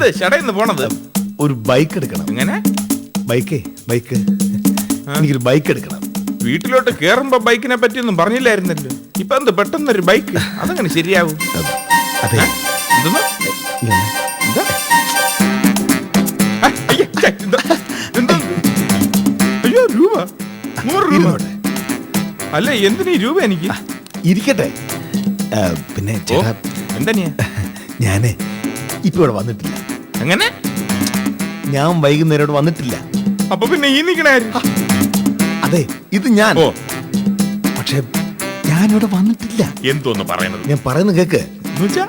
എന്ത് ഷടയിന്ന് പോണത്? ഒരു ബൈക്ക് എടുക്കണം. എങ്ങനെ? ബൈക്കേ ബൈക്ക്. എനിക്കൊരു ബൈക്ക് എടുക്കണം. വീട്ടിലോട്ട് കേറുമ്പോ ബൈക്കിനെ പറ്റിയൊന്നും പറഞ്ഞില്ലായിരുന്നല്ലോ. ഇപ്പൊ എന്ത് പെട്ടെന്നൊരു ബൈക്ക്? അതങ്ങനെ ശരിയാവും. അത് എന്തെന്ന്? എന്താ? അയ്യ, ഛെ, എന്താ? എന്താ? അയ്യോ രൂപ. നൂറ് രൂപ. ഇരുന്നോട്ടെ. അല്ല എന്തിനീ രൂപ എനിക്ക്? ഇരിക്കട്ടെ. ആ, പിന്നെ ഓ ചേട്ടാ എന്താ നീ ഞാനേ ഇപ്പൊ ഇവിടെ വന്നിട്ടില്ല. എങ്ങനെ ഞാൻ വൈകുന്നേരം വന്നിട്ടില്ല. അപ്പൊ പിന്നെ ഈ നിക്കണേ അതെ ഇത് ഞാൻ. ഓ. പക്ഷെ ഞാൻ ഇവിടെ വന്നിട്ടില്ല. എന്തോന്ന് പറയുന്നത്? ഞാൻ പറയുന്നത് കേക്ക്. എന്നുവെച്ചാ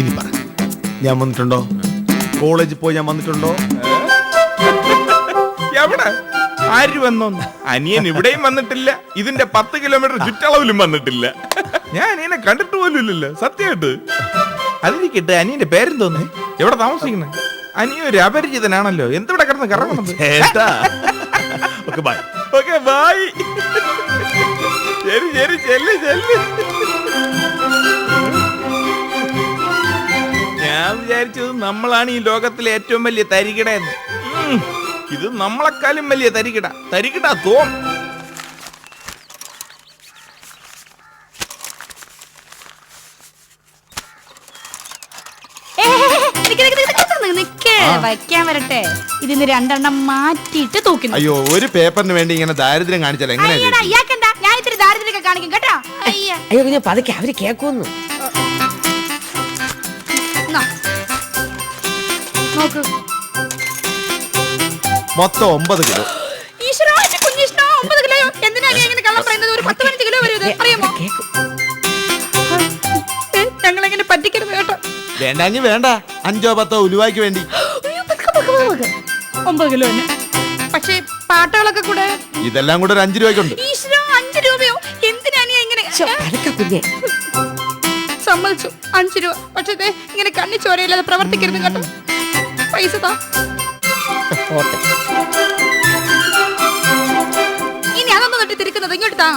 ഇനി പറ. ഞാൻ വന്നിട്ടുണ്ടോ? കോളേജിൽ പോയി ഞാൻ വന്നിട്ടുണ്ടോ? എവിടെ? ആര് വന്നോന്ന് അനിയൻ ഇവിടെയും വന്നിട്ടില്ല. ഇതിന്റെ പത്ത് കിലോമീറ്റർ ചുറ്റളവിലും വന്നിട്ടില്ല. ഞാൻ അനിയനെ കണ്ടിട്ട് പോലും ഇല്ലല്ലോ. സത്യമായിട്ട്? അതിരിക്കട്ടെ അനിയന്റെ പേരെന്തോന്ന്? എവിടെ താമസിക്കുന്നത്? അനിയൻ ഒരു അപരിചിതനാണല്ലോ. എന്തിവിടെ കിടന്ന് കറങ്ങുന്നത്? ചേട്ടാ. ഓക്കെ ബൈ ഓക്കെ ബൈ ശരി ശരി ചെല്ല് ചെല്ല്. ഞാൻ വിചാരിച്ചത് നമ്മളാണ് ഈ ലോകത്തിലെ ഏറ്റവും വലിയ തരികിട എന്ന് ഇത് നമ്മളെക്കാളും വലിയ തരികിട. തരികിട തോം വയ്ക്കാൻ വരട്ടെ. ഇതിന് രണ്ടെണ്ണം മാറ്റിയിട്ട് തൂക്കി അയ്യോ ഒരു പേപ്പറിന് വേണ്ടി ഇങ്ങനെ ദാരിദ്ര്യം കാണിച്ചാൽ എങ്ങനെയാ അയ്യടാ ഇയാക്കണ്ട ഞാൻ ഇത്തിരി ദാരിദ്ര്യമൊക്കെ കാണിക്കും കേട്ടോ? അയ്യ. അയ്യോ പിന്നെ പതുക്കെ അവർ കേക്കുന്നു. നോക്ക്. മൊത്തം ഒമ്പത് കിലോ. ഈശ്വരാ, എന്റെ കുഞ്ഞീശ്വരാ, ഒമ്പത് കിലോയോ? എന്തിനാ നീ ഇങ്ങനെ കള്ളം പറയുന്നത്? ഒരു പത്ത് പതിനഞ്ച് കിലോ വരും ഇത്, അറിയാമോ? കേക്കും ഏ, ഞങ്ങളെങ്ങനെ പറ്റിക്കരുത് കേട്ടോ. വേണ്ടാഞ്ഞി വേണ്ട. അഞ്ചോ പത്തോ ഉലുവായ്ക്ക് വേണ്ടി. ഒമ്പത് കിലോ തന്നെ. പക്ഷേ പാട്ടുകളൊക്കെ കൂടെ ഇതെല്ലാം കൂടെ ഒരു അഞ്ചു രൂപയ്ക്കുണ്ട്. ഈശ്വരാ, അഞ്ച് രൂപയോ? എന്തിനാ നീ ഇങ്ങനെ കുഞ്ഞെ സമ്മതിച്ചു. അഞ്ചു രൂപ. പക്ഷേ ദേ, ഇങ്ങനെ കണ്ണി ചോരയില്ലാതെ പ്രവർത്തിക്കരുത് കേട്ടോ. പൈസ താ. പോട്ടെ. ഇനി അതൊന്നും തൊട്ട് തിരിക്കുന്നത് ഇങ്ങോട്ട് താ.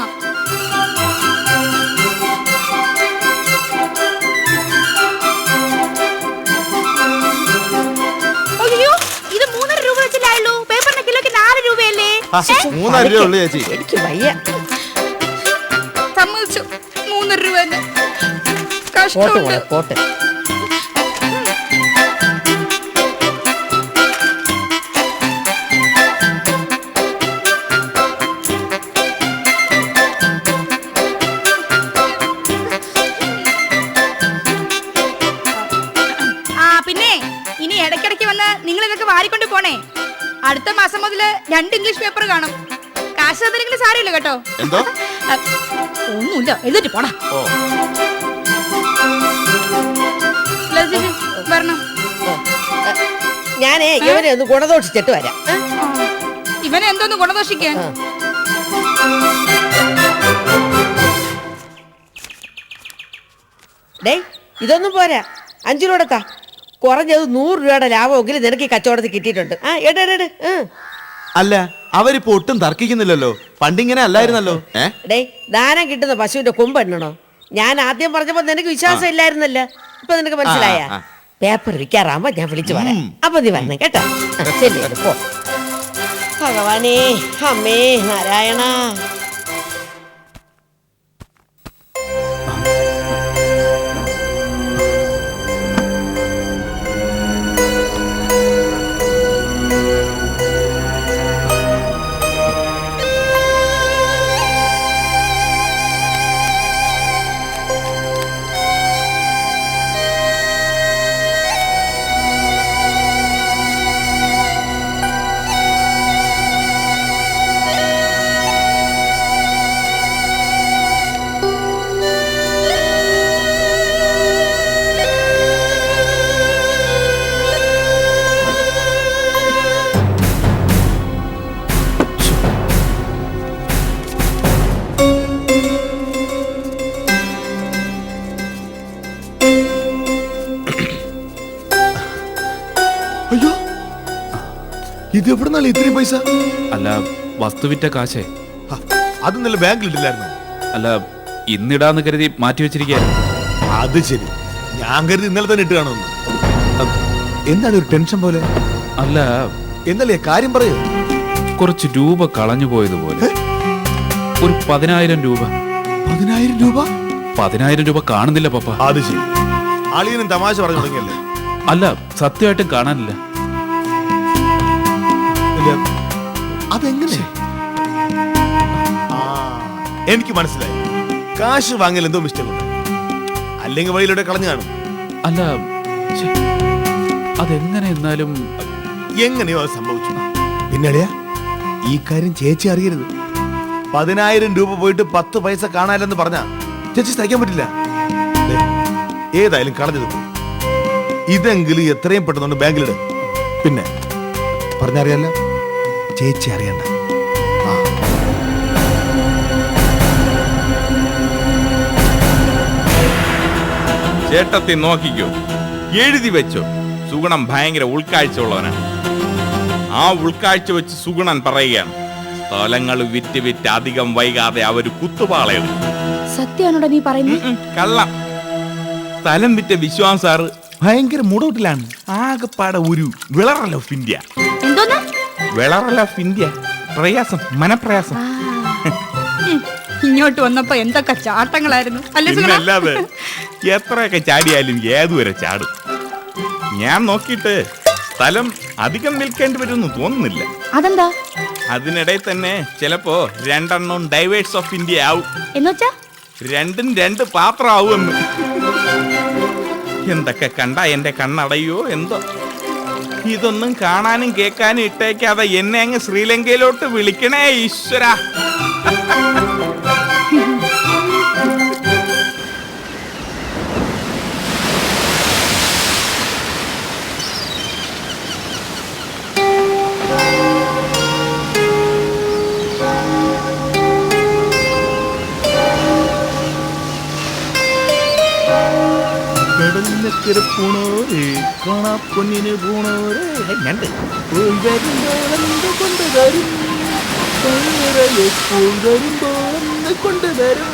ആ, രൂപ ഉള്ളു ചേച്ചി. എനിക്ക് വയ്യ. സമ്മതിച്ചു. മൂന്നര രൂപ തന്നെ. പോട്ട് കഷ്ടമുണ്ട് മോളെ പോട്ട്. ആ പിന്നെ ഇനി ഇടയ്ക്കിടയ്ക്ക് വന്ന് നിങ്ങൾ ഇതൊക്കെ വാരിക്കൊണ്ട് പോണേ. അടുത്ത മാസം മുതൽ രണ്ട് ഇംഗ്ലീഷ് പേപ്പർ കാണും. കാശ് തന്നില്ലെങ്കിലും സാരമില്ല കേട്ടോ. എന്തോ? ഒന്നുമില്ല. എഴുതിട്ട് പോടാ ഓ. ലസിന് വരണം. ഞാനേ ഇവനെ ഒന്ന് ഗുണദോഷിച്ചിട്ട് വരാം. ഇവനെ എന്തോന്ന് ഗുണദോഷിക്കാൻ? ഡേ ഇതൊന്നും പോരാ. അഞ്ചു രൂപ താ. കുറഞ്ഞത് നൂറ് രൂപയുടെ ലാഭമെങ്കിലും നിനക്ക് ഈ കച്ചവടത്തിൽ കിട്ടിയിട്ടുണ്ട്. ആ എട് എട്, എട്. ഉം. അല്ല അവരിപ്പോ ഒട്ടും തർക്കിക്കുന്നില്ലല്ലോ. പണ്ടിങ്ങനെ അല്ലായിരുന്നല്ലോ. ഏ? ഡേയ് ദാനം കിട്ടുന്ന പശുവിന്റെ കൊമ്പ് എണ്ണണോ? ഞാൻ ആദ്യം പറഞ്ഞപ്പോ നിനക്ക് വിശ്വാസം ഇല്ലായിരുന്നല്ലോ. ഇപ്പൊ നിനക്ക് മനസ്സിലായ? ആ, ആ. പേപ്പർ വിൽക്കാറാകുമ്പോ ഞാൻ വിളിച്ചു പറയാം. ഉം. അപ്പൊ നീ വരണം കേട്ടോ? ആ, ശരി, പോ. ഭഗവാനേ അമ്മേ നാരായണ. ഇത് എവിടെ നിന്നാണ് ഇത്രയും പൈസ? അല്ല വസ്തുവിറ്റ കാശേ. അത് നല്ല ബാങ്കിൽ ഇട്ടില്ലായിരുന്നു അല്ല ഇന്നിടാന്ന് കരുതി മാറ്റി വെച്ചിരിക്കുക അത് ശരി. ഞാൻ കരുതി ഇന്നലെ തന്നെ ഇട്ട് കാണുമെന്ന് എന്താ എന്താണ് ഒരു ടെൻഷൻ പോലെ? അല്ല എന്നല്ലേ കാര്യം പറയൂ. കുറച്ച് രൂപ കളഞ്ഞു പോയതുപോലെ. ഒരു പതിനായിരം രൂപ. പതിനായിരം രൂപ? പതിനായിരം രൂപ കാണുന്നില്ല പപ്പ. അത് ശരി. അളിയനും തമാശ പറഞ്ഞു തുടങ്ങിയല്ലേ? അല്ല സത്യമായിട്ടും കാണാനില്ല. അതെങ്ങനെ? എനിക്ക് മനസ്സിലായി. കാശ് വാങ്ങൽ എന്തോ മിസ്റ്റേക്ക് ഉണ്ട്. അല്ലെങ്കിൽ വഴിയിലൂടെ കളഞ്ഞു കാണും. അല്ല അതെങ്ങനെ എന്നാലും എങ്ങനെയോ അത് സംഭവിച്ചു. പിന്നെ അളിയാ ഈ കാര്യം ചേച്ചി അറിയരുത്. പതിനായിരം രൂപ പോയിട്ട് പത്ത് പൈസ കാണാനില്ലെന്ന് പറഞ്ഞാ ചേച്ചി സഹിക്കാൻ പറ്റില്ല. ദേ, ഏതായാലും കളഞ്ഞത് പോയി ഇതെങ്കിലും എത്രയും പെട്ടെന്നുണ്ട് ബാങ്കിലിട്. പിന്നെ പറഞ്ഞറിയല്ല ചേച്ചി അറിയണ്ട. ചേട്ടത്തെ നോക്കിക്കോ. എഴുതി വെച്ചോ. സുഗുണം ഭയങ്കര ഉൾക്കാഴ്ച ഉള്ളവനാണ് ആ ഉൾക്കാഴ്ച വെച്ച് സുഗുണൻ പറയുകയാണ് സ്ഥലങ്ങൾ വിറ്റ് വിറ്റ് അധികം വൈകാതെ അവർ കുത്തുപാളയത് സത്യാണോടാ നീ പറയുന്നത് കള്ളം. സ്ഥലം വിറ്റ വിശ്വാസ് സാറ് ഭയങ്കര മുടോട്ടിലാണ്. ആകെപ്പാടെ ഒരു വിളറൽ ഓഫ് ഇന്ത്യ. വിളറൽ ഓഫ് ഇന്ത്യ പ്രയാസം മനപ്രയാസം. ഇങ്ങോട്ട് വന്നപ്പോ എന്തൊക്കെ ചാട്ടങ്ങളായിരുന്നു? അല്ലേ സുഗുണ? പിന്നല്ലാതെ എത്രയൊക്കെ ചാടിയാലും ഏതുവരെ ചാടും? ഞാൻ നോക്കിയിട്ട് സ്ഥലം അധികം നിൽക്കേണ്ടി വരുമെന്ന് തോന്നുന്നില്ല. അതെന്താ? അതിനിടയിൽ തന്നെ ചിലപ്പോ രണ്ടെണ്ണം ഡൈവേഴ്സ് ഓഫ് ഇന്ത്യ ആവും. എന്നുവെച്ചാ? രണ്ടും രണ്ട് പാത്രമാവുമെന്ന്. എന്തൊക്കെ കണ്ട എന്റെ കണ്ണടയോ എന്തോ? ഇതൊന്നും കാണാനും കേൾക്കാനും ഇട്ടേക്കാതെ എന്നെ അങ്ങ് ശ്രീലങ്കയിലോട്ട് വിളിക്കണേ ഈശ്വര. കടലിനക്കര പോണോരേ കാണാ പൊന്നിന് പോണോരേ ഞണ്ട്. പോയി വരുമ്പോഴെന്ത് കൊണ്ടുവരും എപ്പോൾ വരുമ്പോഴെന്ത് കൊണ്ടുവരും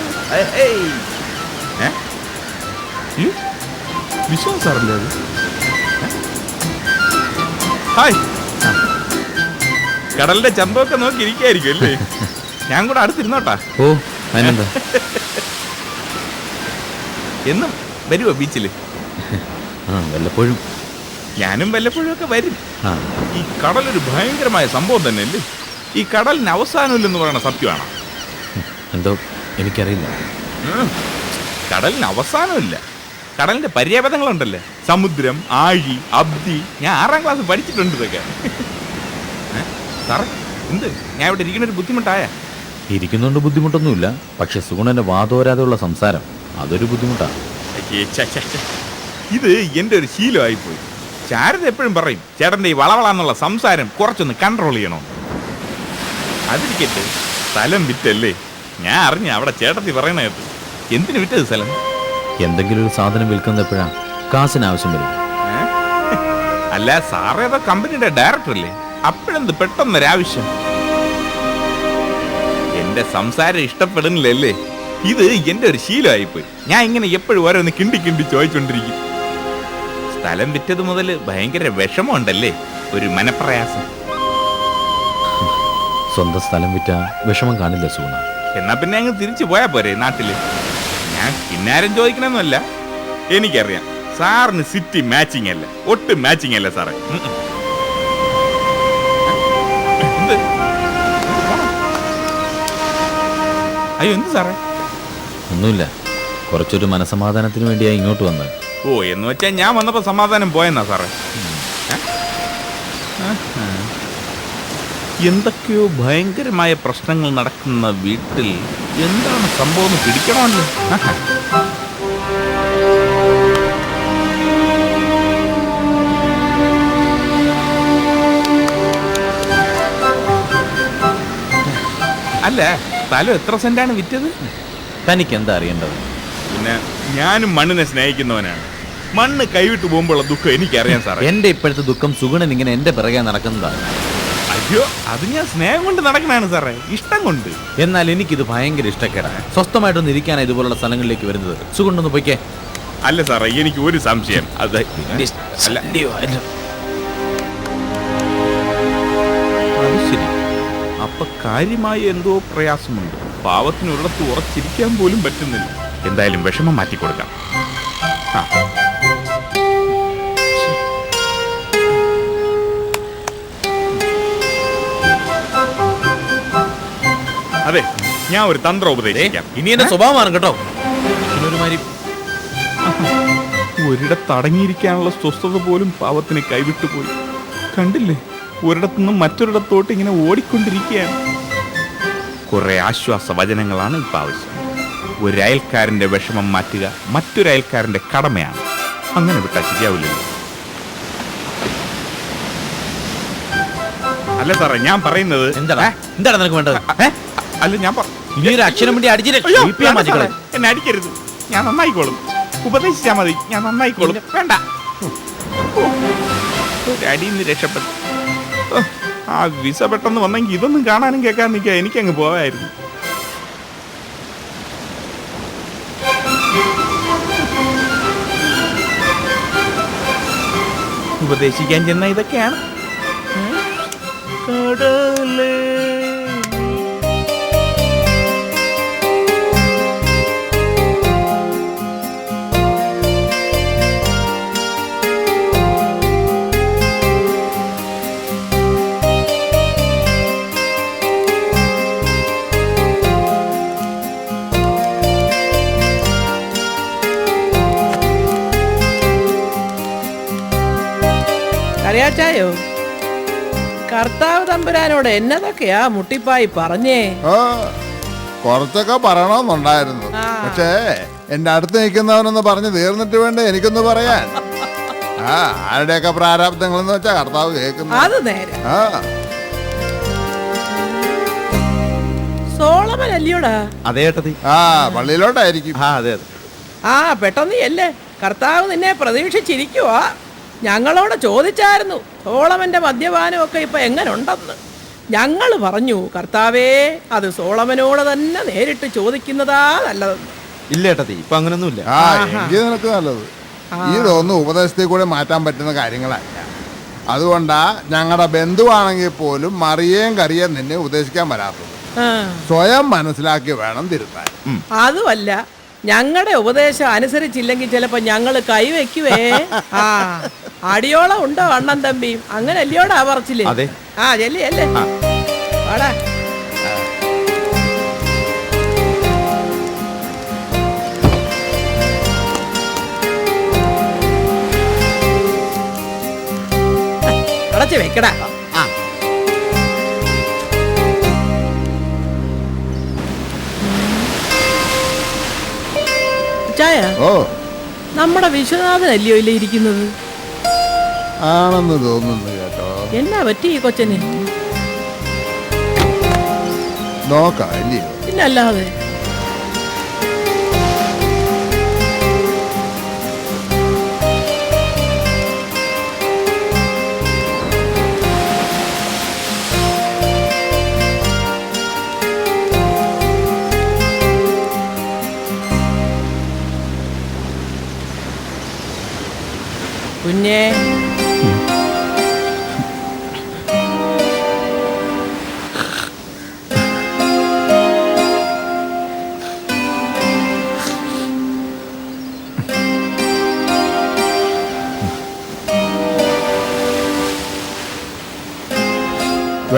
വിശ്വാസം സാറല്ലേ അത്? ഹായ്. കടലിന്റെ ചന്തമൊക്കെ നോക്കി ഇരിക്കായിരിക്കും അല്ലേ? ഞാൻ കൂടെ അടുത്തിരുന്നോട്ടാ. ഓ അതിനെന്താ? എന്നും വരുവോ ബീച്ചിൽ വല്ലപ്പോഴും. ഞാനും വല്ലപ്പോഴും ഒക്കെ വരും. ഈ കടലൊരു ഭയങ്കരമായ സംഭവം തന്നെ അല്ലേ ഈ കടലിന് അവസാനമില്ലെന്ന് പറയുന്ന സത്യമാണ്? എന്തോ എനിക്കറിയില്ല. കടലിന് അവസാനമില്ല കടലിന്റെ പര്യാപതങ്ങളുണ്ടല്ലേ സമുദ്രം ആഴി അബ്ദി. ഞാൻ ആറാം ക്ലാസ് പഠിച്ചിട്ടുണ്ട് ഇതൊക്കെ? സാറേ എന്ത്? ഞാൻ ഇവിടെ ഇരിക്കുന്ന ഒരു ബുദ്ധിമുട്ടായ? ഇരിക്കുന്നോണ്ട് ബുദ്ധിമുട്ടൊന്നുമില്ല. പക്ഷെ സുഗുണന്റെ വാതോരാതെയുള്ള സംസാരം അതൊരു ബുദ്ധിമുട്ടാണ്. ഇത് എന്റെ ഒരു ശീലമായിപ്പോയി. ശാരദ എപ്പോഴും പറയും ചേട്ടന്റെ ഈ വളവളാന്നുള്ള സംസാരം കുറച്ചൊന്ന് കൺട്രോൾ ചെയ്യണോ അതിരിക്കട്ടെ സ്ഥലം വിറ്റല്ലേ? ഞാൻ അറിഞ്ഞ അവിടെ ചേട്ടത്തി പറയണ കേട്ട്. എന്തിനു വിറ്റത് സ്ഥലം? എന്തെങ്കിലും ഒരു സാധനം വിൽക്കുന്നപ്പോഴാണ് കാശിന് ആവശ്യം വരും. അല്ല സാറേ അതോ കമ്പനിയുടെ ഡയറക്ടർ അല്ലേ അപ്പോഴെന്ത് പെട്ടെന്നൊരാവശ്യം എന്റെ സംസാരം ഇഷ്ടപ്പെടുന്നില്ലല്ലേ ഇത് എന്റെ ഒരു ശീലമായിപ്പോയി. ഞാൻ ഇങ്ങനെ എപ്പോഴും ഓരോന്ന് കിണ്ടി കിണ്ടി ചോദിച്ചോണ്ടിരിക്കും. സ്ഥലം വിറ്റത് മുതൽ ഭയങ്കര വിഷമമുണ്ടല്ലേ? ഒരു മനപ്രയാസം. സ്വന്തം സ്ഥലം വിറ്റ വിഷമം കാണില്ല സൂണ എന്നാ പിന്നെ അങ്ങ് തിരിച്ചു പോയാ പോരെ നാട്ടിൽ? ഞാൻ കിന്നാരം ചോദിക്കണമെന്നല്ല എനിക്കറിയാം സാറിന് സിറ്റി മാച്ചിങ് അല്ല ഒട്ടും മാച്ചിങ് അല്ല സാറേ? അയ്യോ എന്ത് സാറേ? ഒന്നുമില്ല കുറച്ചൊരു മനസമാധാനത്തിന് വേണ്ടിയാ ഇങ്ങോട്ട് വന്നത്. ഓ എന്ന് വെച്ചാൽ ഞാൻ വന്നപ്പോൾ സമാധാനം പോയെന്നാ സാറേ. എന്തൊക്കെയോ ഭയങ്കരമായ പ്രശ്നങ്ങൾ നടക്കുന്ന വീട്ടിൽ എന്താണ് സംഭവം പിടിക്കണമല്ലോ. അല്ല സ്ഥലം എത്ര സെന്റാണ് വിറ്റത്? തനിക്ക് എന്താ അറിയേണ്ടത്? പിന്നെ ഞാനും മണ്ണിനെ സ്നേഹിക്കുന്നവനാണ്. മണ്ണ് കൈവിട്ട് പോകുമ്പോഴുള്ള ദുഃഖം എനിക്കറിയാം സാറേ. എന്റെ ഇപ്പോഴത്തെ ദുഃഖം സുഗുണൻ ഇങ്ങനെ എന്റെ പിറകെ നടക്കുന്നതാണ്. അയ്യോ അത് ഞാൻ സ്നേഹം കൊണ്ട് നടക്കണാണ് സാറേ. ഇഷ്ടം കൊണ്ട്. എന്നാൽ എനിക്കിത് ഭയങ്കര ഇഷ്ടക്കേടാണ് സ്വസ്ഥമായിട്ടൊന്ന് ഇരിക്കാനാണ് ഇതുപോലുള്ള സ്ഥലങ്ങളിലേക്ക് വരുന്നത്. സുഗുണ്ടൊന്ന് പൊയ്ക്കേ. അല്ല സാറേ എനിക്ക് ഒരു സംശയം. അത് അല്ല. അത് ശരി. അപ്പൊ കാര്യമായി എന്തോ പ്രയാസമുണ്ട്. പാവത്തിന് ഒരിടത്ത് ഉറച്ചിരിക്കാൻ പോലും പറ്റുന്നില്ല. എന്തായാലും വിഷമം മാറ്റി കൊടുക്കാം ആ. അതെ ഞാൻ ഒരു തന്ത്രം ഉപദേശിക്കാം. ഇനി എന്റെ സ്വഭാവമാണ് കേട്ടോ. ഒരുമാതിരി ഒരിടത്ത് അടങ്ങിയിരിക്കാനുള്ള സ്വസ്ഥത പോലും പാവത്തിന് കൈവിട്ടുപോയി കണ്ടില്ലേ ഒരിടത്തുനിന്നും മറ്റൊരിടത്തോട്ട് ഇങ്ങനെ ഓടിക്കൊണ്ടിരിക്കുകയാണ്. കുറെ ആശ്വാസ വചനങ്ങളാണ് ഇപ്പൊ ആവശ്യം. ഒരു അയൽക്കാരന്റെ വിഷമം മാറ്റുക മറ്റൊരു അയൽക്കാരന്റെ കടമയാണ്. അങ്ങനെ വിട്ടാൽ ശരിയാവില്ലല്ലോ. അല്ല സാറേ ഞാൻ പറയുന്നത് എന്താണ് ഏ? എന്താണ് നിനക്ക് വേണ്ടത്? ഏ? അല്ല ഞാൻ പറ- ഇനി ഒരു അക്ഷരം വേണ്ടി അടിച്ചിട്ട് അയ്യോ, വീഴ്ത്തിയാ വേണ്ട മതി സാറേ. കളയും. എന്നെ അടിക്കരുത്. ഞാൻ നന്നായിക്കോളും. ഉപദേശിച്ചാ മതി. ഞാൻ നന്നായിക്കോളും. വേണ്ട. ഒരു അടിയിൽ നിന്ന് രക്ഷപ്പെട്ടു. ഓ, ആ വിസ പെട്ടെന്ന് വന്നെങ്കിൽ ഇതൊന്നും കാണാനും കേൾക്കാൻ നിൽക്കുക എനിക്കങ്ങ് പോവായിരുന്നു. ഉപദേശിക്കാൻ ചെന്ന ഇതൊക്കെയാണ്. കടലേ തമ്പുരാനോട് എന്നതൊക്കെയാ മുട്ടിപ്പായി പറഞ്ഞേ? ആ, കുറച്ചൊക്കെ പറയണമെന്നുണ്ടായിരുന്നു. പക്ഷേ എന്റെ അടുത്ത് നിൽക്കുന്നവനൊന്ന് പറഞ്ഞു തീർന്നിട്ട് വേണ്ടേ എനിക്കൊന്ന് പറയാൻ. ആ ആരുടെയൊക്കെ പ്രാരാബ്ദങ്ങൾ എന്ന് വെച്ചാ കർത്താവ് കേൾക്കുന്നു അത് നേരെ. ആ. സോളമൻ അല്ലയോടാ? അതേ ഏട്ടത്തി. ആ പള്ളിയിലോട്ടായിരിക്കും. ആ അതെ അതെ. ആ പെട്ടെന്ന് അല്ലേ കർത്താവ് നിന്നെ പ്രതീക്ഷിച്ചിരിക്കുവാ. ഞങ്ങളോട് ചോദിച്ചായിരുന്നു സോളമന്റെ മദ്യപാനം ഒക്കെ ഇപ്പൊ എങ്ങനെ ഉണ്ടെന്ന് ഞങ്ങൾ പറഞ്ഞു കർത്താവേ അത് സോളമനോട് തന്നെ നേരിട്ട് ചോദിക്കുന്നതാ നല്ലതെന്ന്. ഇല്ല ഏട്ടത്തി ഇപ്പൊ അങ്ങനൊന്നുമില്ല. ആ നിനക്ക് നല്ലത്. ഇതൊന്നും ഉപദേശത്തിൽ കൂടെ മാറ്റാൻ പറ്റുന്ന കാര്യങ്ങളല്ല. അതുകൊണ്ടാ ഞങ്ങളുടെ ബന്ധുവാണെങ്കിൽ പോലും മറിയേം കറിയേം നിന്നെ ഉപദേശിക്കാൻ വരാത്തത്. ആ, സ്വയം മനസ്സിലാക്കി വേണം തിരുത്താൻ. അതുമല്ല ഞങ്ങളുടെ ഉപദേശം അനുസരിച്ചില്ലെങ്കിൽ ചിലപ്പോ ഞങ്ങൾ കൈവയ്ക്കുവേ ആ. അടിയോളം ഉണ്ടോ അണ്ണൻ തമ്പിയും അങ്ങനെ അല്ലയോടാ പറച്ചില്ലേ അതെ. ആ ചെല്ലി അല്ലേ വാടാ. അടച്ച് വെക്കടാ. ചായ? ഓ. നമ്മുടെ വിശ്വനാഥനല്ലയോ ഇല്ല ഇരിക്കുന്നത്? ആണെന്ന് തോന്നുന്നു കേട്ടോ. എന്നാ പറ്റി ഈ കൊച്ചന്? നോക്കാം കുഞ്ഞേ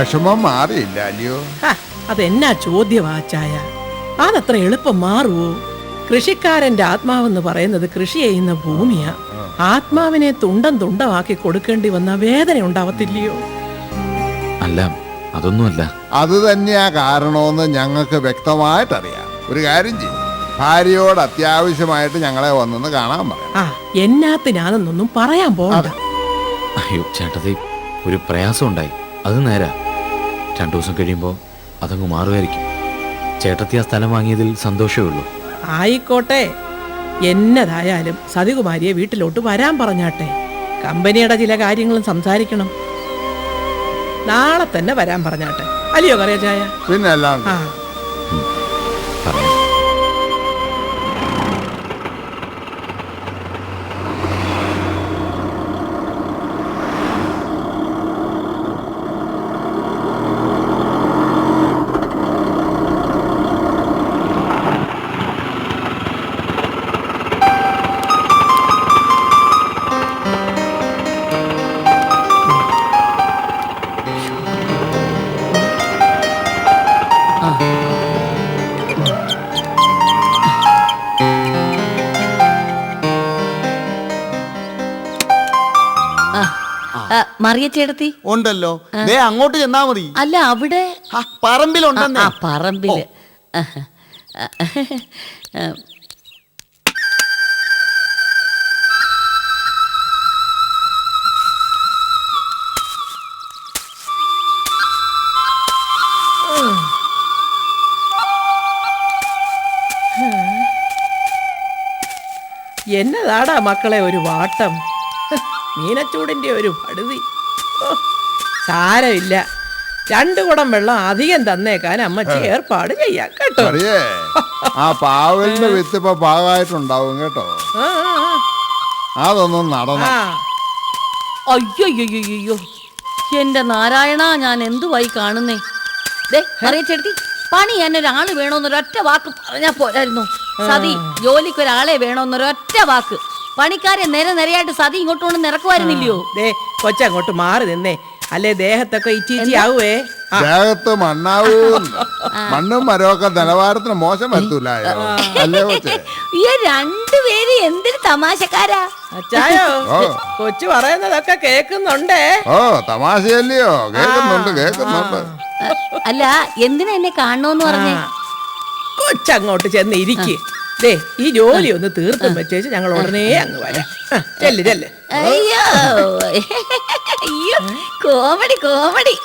വിഷമം മാറിയില്ല അല്ലയോ? അതെന്നാ ചോദ്യവാച്ചായ അതത്ര എളുപ്പം മാറുവോ? കൃഷിക്കാരന്റെ ആത്മാവെന്ന് പറയുന്നത് കൃഷി ചെയ്യുന്ന ഭൂമിയാ. ആത്മാവിനെ തുണ്ടം തുണ്ടമാക്കി കൊടുക്കേണ്ടി വന്ന വേദന ഉണ്ടാവത്തില്ലയോ? അല്ല അതൊന്നുമല്ല. അത് തന്നെയാ കാരണമെന്ന് ഞങ്ങൾക്ക് വ്യക്തമായിട്ടറിയാം. ഒരു കാര്യം ചെയ്യും. ഭാര്യയോട് അത്യാവശ്യമായിട്ട് ഞങ്ങളെ വന്നെന്ന് കാണാൻ പറയാം ആ എന്നാത്തിനാണെന്നൊന്നും പറയാൻ പോകണ്ട അയ്യോ ചേട്ടത്തി ഒരു പ്രയാസം ഉണ്ടായി അത് നേരാ. രണ്ടു ദിവസം കഴിയുമ്പോൾ അതങ്ങ് മാറുമായിരിക്കും. ചേട്ടത്തി ആ സ്ഥലം വാങ്ങിയതിൽ സന്തോഷമേ ഉള്ളൂ. ആയിക്കോട്ടെ. എന്നതായാലും സതികുമാരിയെ വീട്ടിലോട്ട് വരാൻ പറഞ്ഞാട്ടെ. കമ്പനിയുടെ ചില കാര്യങ്ങളും സംസാരിക്കണം. നാളെ തന്നെ വരാൻ പറഞ്ഞാട്ടെ. അല്ലയോ കറിയ ചായ? പിന്നെ ആ, മറിയ ഉണ്ടല്ലോ. ദേ അങ്ങോട്ട് ചെന്നാ മതി. അല്ല അവിടെ? ആ, പറമ്പിലുണ്ടെന്നേ. ആ പറമ്പിൽ. എന്നതാടാ മക്കളെ ഒരു വാട്ടം? ഹ്, മീനച്ചൂടിന്റെ ഒരു പടുതി. ഓ, സാരമില്ല. രണ്ടു കുടം വെള്ളം അധികം തന്നേക്കാൻ അമ്മച്ചി ഏർപ്പാട് ചെയ്യാം കേട്ടോ. അറിയേ ആ പാവലിന്റെ വിത്ത് ഇപ്പൊ പാകമായിട്ടുണ്ടാവും കേട്ടോ. അതൊന്നും ആ. അയ്യോ എന്റെ നാരായണ ഞാൻ എന്തുവായി കാണുന്നേ? ദേ പണി എന്നെ ഒരാൾ വേണോന്നൊരൊറ്റ വാക്ക് പറഞ്ഞാ പോരായിരുന്നു. സതി ജോലിക്ക് ഒരാളെ വേണോന്നൊരൊറ്റ വാക്ക്. പണിക്കാരെ നേരെ നേരെയായിട്ട് സതി ഇങ്ങോട്ട് കൊണ്ട് നിറക്കുമായിരുന്നില്ലയോ ദേ കൊച്ചങ്ങോട്ട് മാറി നിന്നേ. അല്ലേ ദേഹത്തൊക്കെ ഇച്ചിച്ചി ആവുവേ? ദേഹത്ത് മണ്ണാവൂന്ന്. മണ്ണും മരമൊക്കെ നിലവാരത്തിന് മോശം വരത്തൂലായോ? അല്ലേ കൊച്ചേ? ഈ രണ്ടുപേര് എന്തൊരു തമാശക്കാരാ? അച്ചായോ. കൊച്ചു പറയുന്നതൊക്കെ കേക്കുന്നുണ്ടേ ഓ തമാശയല്ലയോ? കേൾക്കുന്നുണ്ട് കേൾക്കുന്നുണ്ട്. അല്ല എന്തിനാ എന്നെ കാണണോന്ന് പറഞ്ഞേ? കൊച്ചങ്ങോട്ട് ചെന്ന് ഇരിക്ക്. ദേ ഈ ജോലി ഒന്ന് തീർത്തും വെച്ചേച്ച് ഞങ്ങൾ ഉടനെ അങ്ങ് വരാം. ആ, ചെല്ല് ചെല്ല്. അയ്യോ. അയ്യോ കോമഡി കോമഡി.